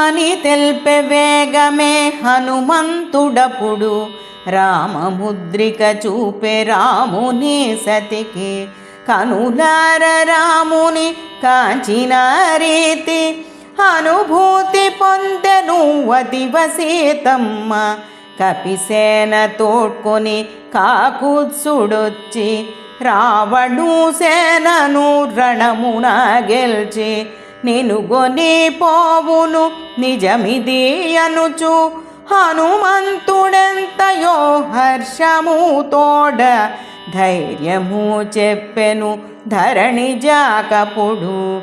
అని తెల్పె వేగమే హనుమంతుడపుడు. రామముద్రిక చూపే రాముని సతికి. కనులార రాముని కాచిన రీతి. అనుభూతి పొందెను వదివ కపిసేన తోడ్కొని కాకుత్సుడొచ్చి. రావణు సేనను రణమున గెల్చి. నినుగొని పోవును నిజమిది అనుచు. హనుమంతుడెంతయో హర్షము తోడ ధైర్యము చెప్పెను ధరణి జాకపుడు.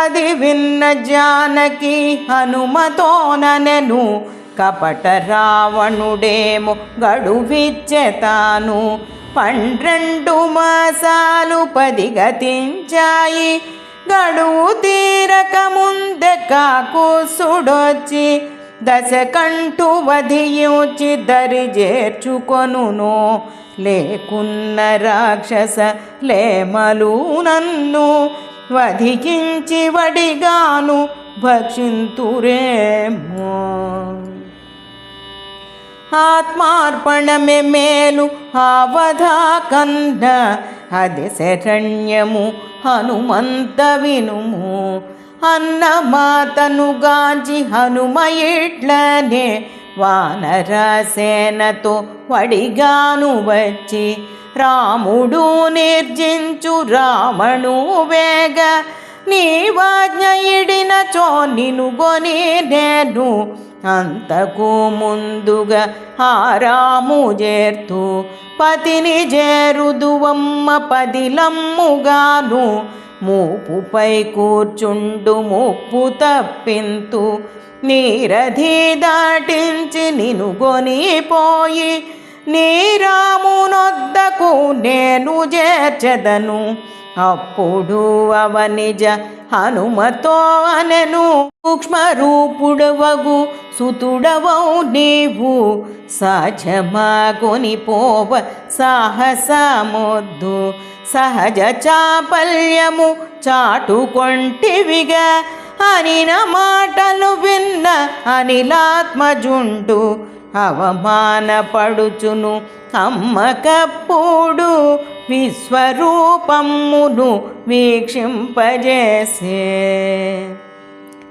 అది విన్న జానకి హనుమతోననెను కపట రావణుడేమో గడువిచ్చెతాను. పన్నెండు మాసాలు పది గతించాయి గడువు తీరక ముందె కాకుసుడొచ్చి దశకంఠు వధియుచి దరి చేర్చుకొనును లేకున్న రాక్షస లేమలు నన్ను వధికించి వడిగాను భక్షింతురేమో. ఆత్మార్పణమే మేలు అవధాకంద అది శరణ్యము హనుమంత వినుము. అన్న మాతను గాంచి హనుమ ఇట్లనే వానరసేనతో వడిగాను వచ్చి రాముడు నిర్జించు రావణు వేగ. నీవాజ్ఞ ఇడిన చో నినుగొని నేను అంతకు ముందుగా ఆరాము చేర్తూ పతిని చేరుదువమ్మ పదిలమ్ముగాను మూపుపై కూర్చుండు ముప్పు తప్పింతు నీరధి దాటించి నిను పోయి నీరామునొద్దకు నేను చేర్చెదను అప్పుడు అవనిజ హనుమతో అనెను. సూక్ష్మరూపుడవగు సుతుడవౌ నీవు. సహజమాగొని పోవ సాహసమొద్దు. సహజ చాపల్యము చాటుకొంటివిగా. అనిన మాటలు విన్న అనిలాత్మజుండు. అవమానపడుచును అమ్మకప్పుడు విశ్వరూపమ్మును వీక్షింపజేసే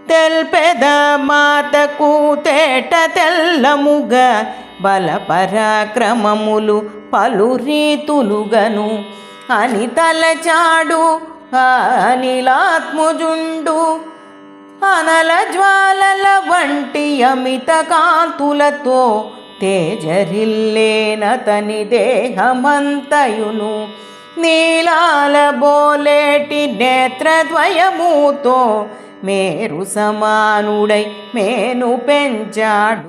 తెల్పెద మాతకు తేట తెల్లముగా బల పరాక్రమములు పలు రీతులుగను. అని తలచాడు అనిలాత్ముజుండు. అనల జ్వాలల వంటి అమిత కాంతులతో తేజరిల్లేనతని దేహమంతయును. నీలాల బోలేటి నేత్రద్వయముతో మేరు సమానుడై మేను పెంచాడు.